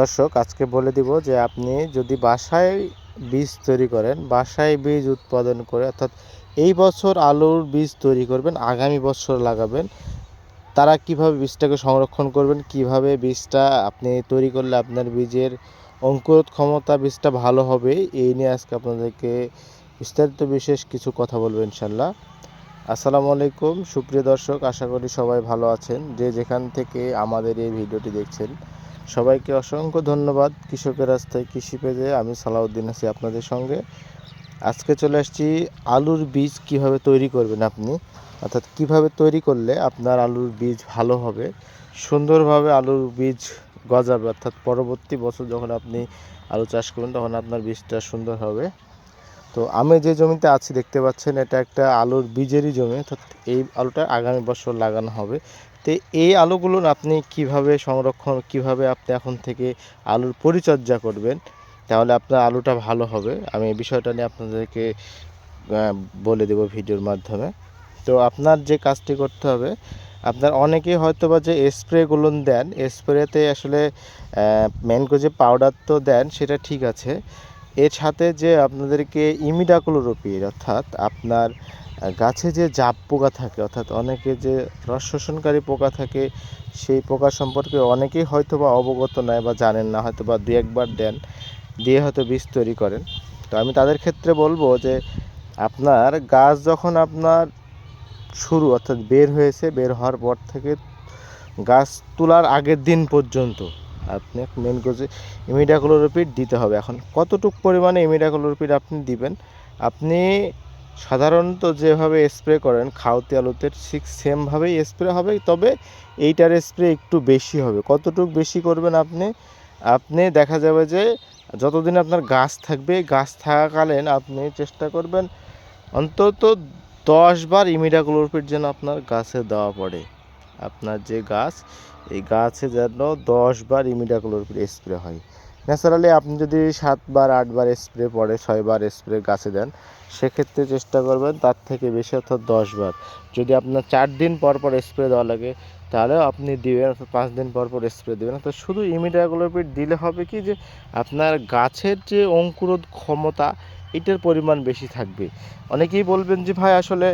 দর্শক, আজকে বলে দিব যে আপনি যদি বাসায় বীজ তৈরি করেন, বাসায় বীজ উৎপাদন করে, অর্থাৎ এই বছর আলুর বীজ তৈরি করবেন, আগামী বছর লাগাবেন, তারা কীভাবে বীজটাকে সংরক্ষণ করবেন, কীভাবে বীজটা আপনি তৈরি করলে আপনার বীজের অঙ্কুরোৎ ক্ষমতা বীজটা ভালো হবে, এই নিয়ে আজকে আপনাদেরকে বিস্তারিত বিশেষ কিছু কথা বলব ইনশাল্লাহ আসসালামু আলাইকুম, সুপ্রিয় দর্শক, আশা করি সবাই ভালো আছেন। যে যেখান থেকে আমাদের এই ভিডিওটি দেখছেন সবাইকে অসংখ্য ধন্যবাদ কৃষকের রাস্তায় কৃষি পেজে। আমি সালাউদ্দিন আছি আপনাদের সঙ্গে। আজকে চলে আসছি, আলুর বীজ কীভাবে তৈরি করবেন আপনি? অর্থাৎ কীভাবে তৈরি করলে আপনার আলুর বীজ ভালো হবে? সুন্দরভাবে আলুর বীজ গজাবে। অর্থাৎ পরবর্তী বছর যখন আপনি আলু চাষ করবেন, তখন আপনার বীজটা সুন্দর হবে। তো আমি যে জমিতে আছি, দেখতে পাচ্ছেন, এটা একটা আলুর বীজেরই জমি। অর্থাৎ এই আলুটা আগামী বছর লাগানো হবে। তো এই আলুগুলো আপনি কীভাবে সংরক্ষণ, কীভাবে আপনি এখন থেকে আলুর পরিচর্যা করবেন, তাহলে আপনার আলুটা ভালো হবে। আমি এই বিষয়টা নিয়ে আপনাদেরকে বলে দেব ভিডিওর মাধ্যমে। তো আপনার যে কাজটি করতে হবে, আপনার অনেকেই হয়তো বা যে স্প্রেগুলো দেন, স্প্রেতে আসলে মেনকো যে পাউডার তো দেন, সেটা ঠিক আছে। এর সাথে যে আপনাদেরকে ইমিডাক্লোরোপিড অর্থাৎ আপনার গাছে যে জাপ পোকা থাকে, অর্থাৎ অনেকে যে রস শোষণকারী পোকা থাকে, সেই পোকা সম্পর্কে অনেকেই হয়তো বা অবগত নয় বা জানেন না হয়তো বা দু একবার দেন, দিয়ে হয়তো বীজ তৈরি করেন। তো আমি তাদের ক্ষেত্রে বলব যে আপনার গাছ যখন আপনার শুরু, অর্থাৎ বের হয়েছে, বের হওয়ার পর থেকে গাছ তোলার আগের দিন পর্যন্ত আপনি মেন কোজে ইমিডাক্লোরোপিড দিতে হবে। এখন কতটুকু পরিমাণে ইমিডাক্লোরোপিড আপনি দিবেন? আপনি সাধারণত যেভাবে স্প্রে করেন খাওয়াতে আলুতে ঠিক সেমভাবেই স্প্রে হবে, তবে এইটার স্প্রে একটু বেশি হবে। কতটুকু বেশি করবেন আপনি? আপনি দেখা যাবে যে যতদিন আপনার গাছ থাকবে, গাছ থাকাকালীন আপনি চেষ্টা করবেন অন্তত দশ বার ইমিডাক্লোরোপিড যেন আপনার গাছে দেওয়া পড়ে। আপনার যে গাছ, এই গাছে যেন দশ বার ইমিডাক্লোরোপিড স্প্রে হয়। ন্যাচারালি আপনি যদি সাতবার আটবার স্প্রে পড়ে ছয়বার স্প্রে গাছে দেন, সেক্ষেত্রে চেষ্টা করবেন তার থেকে বেশি অর্থাৎ দশ বার। যদি আপনার চার দিন পর পর স্প্রে দেওয়া লাগে, তাহলে আপনি দিবেন অর্থাৎ পাঁচ দিন পর পর স্প্রে দেবেন। তো শুধু ইমিডাক্লোরোপিড দিলে হবে কি যে, আপনার গাছের যে অঙ্কুরোধ ক্ষমতা এটার পরিমাণ বেশি থাকবে। অনেকেই বলবেন যে, ভাই, আসলে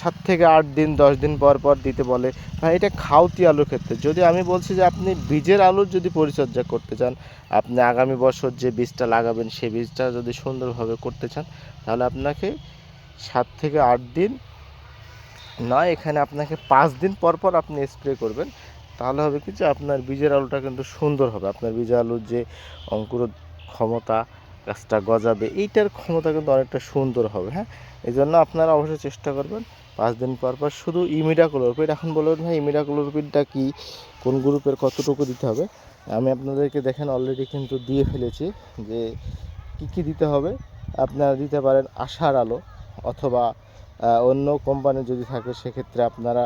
সাত থেকে আট দিন, দশ দিন পর পর দিতে বলে। ভাই, এটা খাওতি আলুর ক্ষেত্রে। যদি আমি বলছি যে, আপনি বীজের আলুর যদি পরিচর্যা করতে চান, আপনি আগামী বছর যে বীজটা লাগাবেন সেই বীজটা যদি সুন্দরভাবে করতে চান, তাহলে আপনাকে সাত থেকে আট দিন নয়, এখানে আপনাকে পাঁচ দিন পর পর আপনি স্প্রে করবেন। তাহলে হবে কি যে, আপনার বীজের আলুটা কিন্তু সুন্দর হবে। আপনার বীজের আলুর যে অঙ্কুর ক্ষমতা গাছটা গজাবে, এইটার ক্ষমতা কিন্তু অনেকটা সুন্দর হবে হ্যাঁ? এই জন্য আপনারা অবশ্যই চেষ্টা করবেন, পাঁচ দিন পর পর শুধু ইমিডাক্লোরপিড এখন বলবেন ভাই ইমিডাক্লোরপিডটা কি, কোন গ্রুপের কতটুকু দিতে হবে? আমি আপনাদেরকে দেখেন অলরেডি কিন্তু দিয়ে ফেলেছি যে কি কি দিতে হবে। আপনারা দিতে পারেন আশার আলো অথবা অন্য কোম্পানি যদি থাকে, সেক্ষেত্রে আপনারা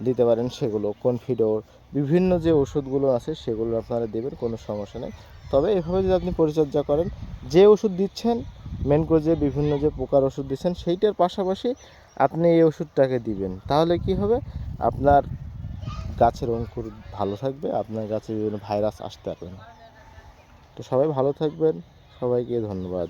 দিতে পারেন সেগুলো কনফিডোর বিভিন্ন যে ওষুধগুলো আছে সেগুলো আপনারা দেবেন, কোনো সমস্যা নেই। তবে এভাবে যদি আপনি পরিচর্যা করেন, যে ওষুধ দিচ্ছেন মেন করে যে বিভিন্ন যে পোকার ওষুধ দিচ্ছেন, সেইটার পাশাপাশি আপনি এই ওষুধটাকে দিবেন। তাহলে কি হবে? আপনার গাছের অঙ্কুর ভালো থাকবে, আপনার গাছে বিভিন্ন ভাইরাস আসতে পারবে না। তো সবাই ভালো থাকবেন। সবাইকে ধন্যবাদ।